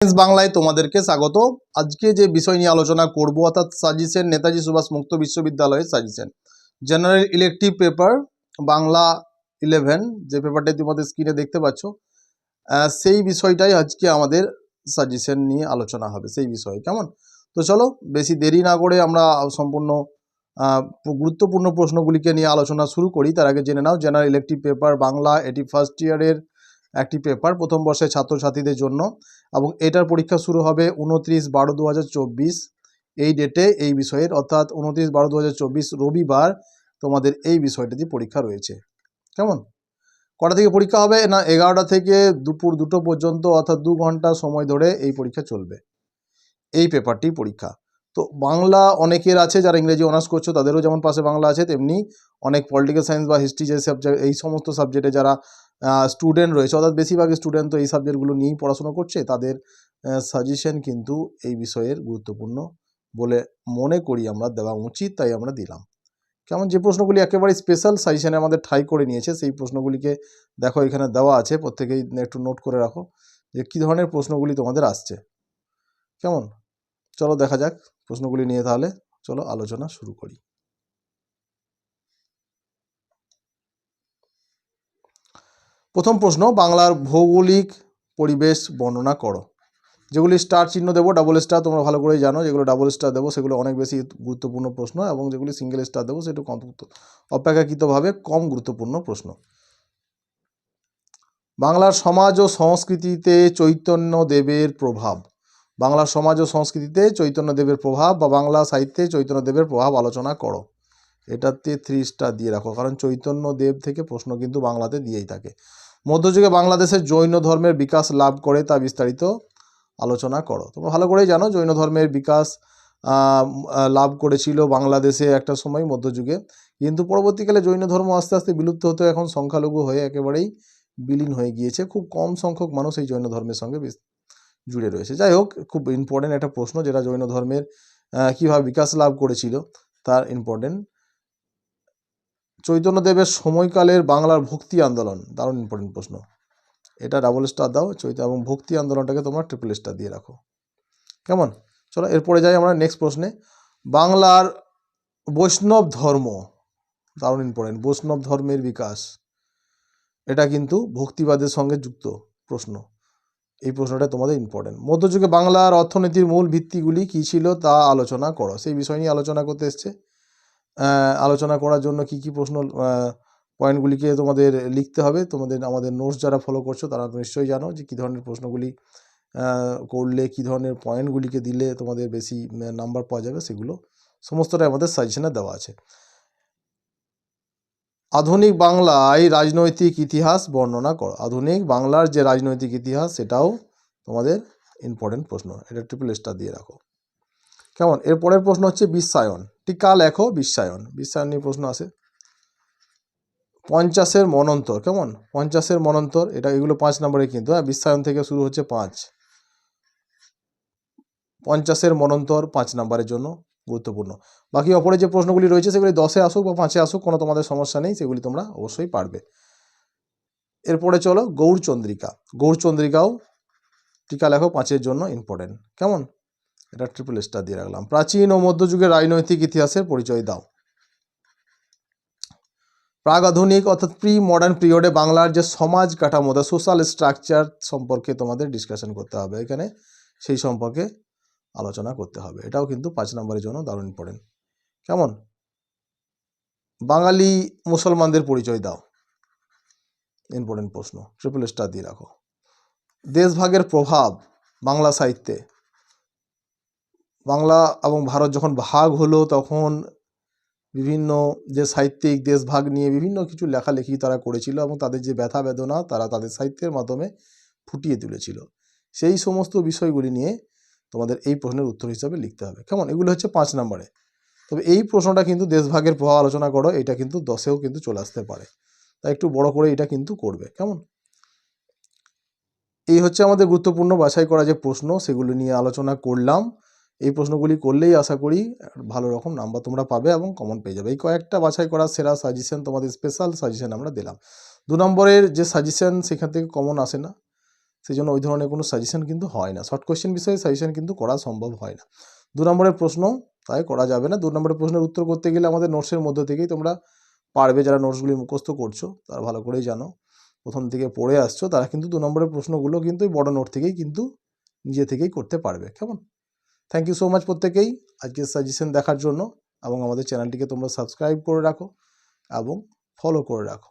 বাংলায় তোমাদেরকে স্বাগত। আজকে যে বিষয় নিয়ে আলোচনা করব, অর্থাৎ সাজেশন নেতাজি সুভাষ মুক্ত বিশ্ববিদ্যালয়ের suggestion. General elective paper Bangla eleven যে পেপারটা তোমাদের স্ক্রিনে দেখতে পাচ্ছ সেই বিষয়টাই আজকে আমাদের সাজেশন নিয়ে আলোচনা হবে, সেই বিষয়ে। কেমন? তো চলো, বেশি দেরি না করে আমরা সম্পূর্ণ গুরুত্বপূর্ণ প্রশ্নগুলিকে নিয়ে আলোচনা শুরু করি। তার আগে জেনে নাও জেনারেল ইলেকটিভ পেপার বাংলা এটি ফার্স্ট ইয়ারের একটি পেপার প্রথম বর্ষের ছাত্রছাত্রীদের জন্য, এবং এটার পরীক্ষা শুরু হবে উনত্রিশ বারো দু এই ডেটে এই বিষয়ের, অর্থাৎ উনত্রিশ বারো দু রবিবার তোমাদের এই বিষয়টাতে পরীক্ষা রয়েছে। কেমন? কটা থেকে পরীক্ষা হবে? না, এগারোটা থেকে দুপুর দুটো পর্যন্ত, অর্থাৎ দু ঘণ্টা সময় ধরে এই পরীক্ষা চলবে। এই পেপারটি পরীক্ষা। তো বাংলা অনেকের আছে যারা ইংরেজি অনার্স করছ, তাদেরও যেমন পাশে বাংলা আছে, তেমনি অনেক পলিটিক্যাল সায়েন্স বা হিস্ট্রি যে সাবজেক্ট এই সমস্ত সাবজেক্টে যারা স্টুডেন্ট রয়েছে। অর্থাৎ বেশিরভাগ স্টুডেন্ট তো এই সাবজেক্টগুলো নিয়েই পড়াশোনা করছে। তাদের সাজেশন কিন্তু এই বিষয়ের গুরুত্বপূর্ণ বলে মনে করি আমরা, দেওয়া উচিত, তাই আমরা দিলাম। কেমন? যে প্রশ্নগুলি একেবারে স্পেশাল সাজেশনে আমাদের ঠাই করে নিয়েছে, সেই প্রশ্নগুলিকে দেখো এখানে দেওয়া আছে, প্রত্যেকেই একটু নোট করে রাখো, যে কী ধরনের প্রশ্নগুলি তোমাদের আসছে। কেমন? চলো দেখা যাক প্রশ্নগুলি নিয়ে তাহলে, চলো আলোচনা শুরু করি। প্রথম প্রশ্ন, বাংলার ভৌগোলিক পরিবেশ বর্ণনা করো। যেগুলি স্টার চিহ্ন দেবো ডাবল স্টার তোমরা ভালো করেই জানো, যেগুলো ডাবল স্টার দেবো, সেগুলো অনেক বেশি গুরুত্বপূর্ণ প্রশ্ন এবং যেগুলি সিঙ্গেল স্টার দেবো, সেটা কম অপেক্ষাকৃতভাবে কম গুরুত্বপূর্ণ প্রশ্ন। বাংলার সমাজ ও সংস্কৃতিতে চৈতন্য দেবের প্রভাব। বাংলার সমাজ ও সংস্কৃতিতে চৈতন্য দেবের প্রভাব বা বাংলা সাহিত্যে চৈতন্য দেবের প্রভাব আলোচনা করো। এটাতে থ্রি স্টার দিয়ে রাখো, কারণ চৈতন্য দেব থেকে প্রশ্ন কিন্তু বাংলাতে দিয়েই থাকে। মধ্যযুগে বাংলাদেশের জৈন ধর্মের বিকাশ লাভ করে তা বিস্তারিত আলোচনা করো। তোমরা ভালো করেই জানো জৈন ধর্মের বিকাশ লাভ করেছিল বাংলাদেশে একটা সময় মধ্যযুগে। কিন্তু পরবর্তীকালে জৈন ধর্ম আস্তে আস্তে বিলুপ্ত হতে এখন সংখ্যালঘু হয়ে একেবারেই বিলীন হয়ে গিয়েছে। খুব কম সংখ্যক মানুষ এই জৈন ধর্মের সঙ্গে জুড়ে রয়েছে। যাই হোক, খুব ইম্পর্টেন্ট একটা প্রশ্ন যেটা জৈন ধর্মের কীভাবে বিকাশ লাভ করেছিল, তার ইম্পর্টেন্ট চৈতন্যদেবের সময়কালের বাংলার ভক্তি আন্দোলন। দারুণ ইম্পর্টেন্ট প্রশ্ন। এটা ডাবল স্টার দাও, চৈত এবং ভক্তি আন্দোলনটাকে তোমরা ট্রিপল স্টার দিয়ে রাখো। কেমন? চলো এরপরে যাই আমরা নেক্সট প্রশ্নে। বাংলার বৈষ্ণব ধর্ম, দারুণ ইম্পর্টেন্ট বৈষ্ণব ধর্মের বিকাশ। এটা কিন্তু ভক্তিবাদের সঙ্গে যুক্ত প্রশ্ন। এই প্রশ্নটা তোমাদের ইম্পর্টেন্ট মধ্যযুগে বাংলার অর্থনীতির মূল ভিত্তিগুলি কী ছিল তা আলোচনা করো। সেই বিষয় নিয়ে আলোচনা করতে এসছে। আলোচনা করার জন্য কি কি প্রশ্ন পয়েন্টগুলিকে তোমাদের লিখতে হবে। তোমাদের, আমাদের নোটস যারা ফলো করছ, তারা নিশ্চয়ই জানো যে কী ধরনের প্রশ্নগুলি করলে, কী ধরনের পয়েন্টগুলিকে দিলে তোমাদের বেশি নাম্বার পাওয়া যাবে, সেগুলো সমস্তটাই আমাদের সাজেশনে দেওয়া আছে। আধুনিক বাংলায় রাজনৈতিক ইতিহাস বর্ণনা করো। আধুনিক বাংলার যে রাজনৈতিক ইতিহাস, সেটাও তোমাদের ইম্পর্টেন্ট প্রশ্ন। এটা ট্রিপল স্টার দিয়ে রাখো। কেমন? এরপরের প্রশ্ন হচ্ছে বিশ্বায়ন। টিকা লেখো বিশ্বায়ন। বিশ্বায়ন নিয়ে প্রশ্ন আসে পঞ্চাশের মনন্তর, কেমন? পঞ্চাশের মনন্তর, এটা এগুলো পাঁচ নম্বরে কিন্তু হ্যাঁ বিশ্বায়ন থেকে শুরু হচ্ছে পাঁচ। পঞ্চাশের মনন্তর পাঁচ নম্বরের জন্য গুরুত্বপূর্ণ। বাকি অপরে যে প্রশ্নগুলি রয়েছে, সেগুলি দশে আসুক বা পাঁচে আসুক, কোনো তোমাদের সমস্যা নেই, সেগুলি তোমরা অবশ্যই পারবে। এরপরে চলো গৌরচন্দ্রিকা গৌরচন্দ্রিকাও টিকা লেখো পাঁচের জন্য ইম্পর্টেন্ট কেমন? এটা ট্রিপল স্টার দিয়ে রাখলাম। প্রাচীন ও মধ্যযুগের রাজনৈতিক ইতিহাসের পরিচয় দাও। প্রাগ আধুনিক অর্থাৎ প্রি মডার্ন পিরিয়ডে বাংলার যে সমাজ কাঠামো দা সোশ্যাল স্ট্রাকচার সম্পর্কে তোমাদের ডিসকাশন করতে হবে এখানে। সেই সম্পর্কে আলোচনা করতে হবে। এটাও কিন্তু পাঁচ নম্বরের জন্য দারুণ ইম্পর্টেন্ট কেমন? বাঙালি মুসলমানদের পরিচয় দাও। ইম্পর্টেন্ট প্রশ্ন। ট্রিপল স্টার দিয়ে রাখো। দেশভাগের প্রভাব বাংলা সাহিত্যে। বাংলা এবং ভারত যখন ভাগ হলো তখন বিভিন্ন যে সাহিত্যিক দেশভাগ নিয়ে বিভিন্ন কিছু লেখালেখি তারা করেছিল এবং তাদের যে ব্যথা বেদনা তারা তাদের সাহিত্যের মাধ্যমে ফুটিয়ে তুলেছিল। সেই সমস্ত বিষয়গুলি নিয়ে তোমাদের এই প্রশ্নের উত্তর হিসাবে লিখতে হবে। কেমন? এগুলো হচ্ছে পাঁচ নম্বরে। তবে এই প্রশ্নটা কিন্তু দেশভাগের প্রভাব আলোচনা করো, এটা কিন্তু দশেও কিন্তু চলে আসতে পারে। তাই একটু বড় করে এটা কিন্তু করবে। কেমন? এই হচ্ছে আমাদের গুরুত্বপূর্ণ বাছাই করা যে প্রশ্ন, সেগুলো নিয়ে আলোচনা করলাম। এই প্রশ্নগুলি করলেই আশা করি ভালো রকম নাম্বার তোমরা পাবে এবং কমন পেয়ে যাবে। এই কয়েকটা বাছাই করা সেরা সাজেশন তোমাদের স্পেশাল সাজেশন আমরা দিলাম। দু নম্বরের যে সাজেশন সেখান থেকে কমন আসে না সেই জন্য ওই ধরনের কোনো সাজেশন কিন্তু হয় না। শর্ট কোয়েশ্চেন বিষয়ে সাজেশন কিন্তু করা সম্ভব হয় না। দু নম্বরের প্রশ্ন, তাই করা যাবে না। দু নম্বরের প্রশ্নের উত্তর করতে গেলে আমাদের নোটসের মধ্যে থেকেই তোমরা পারবে যারা নোটসগুলি মুখস্থ করছ, তারা ভালো করেই জানো। প্রথম থেকে পড়ে আসছো, তারা কিন্তু দু নম্বরের প্রশ্নগুলো কিন্তু বড় নোট থেকেই কিন্তু নিজে থেকেই করতে পারবে। কেমন? থ্যাংক ইউ সো মাচ প্রত্যেকেই আজকের সাজেশন দেখার জন্য এবং আমাদের চ্যানেলটিকে তোমরা সাবস্ক্রাইব করে রাখো এবং ফলো করে রাখো।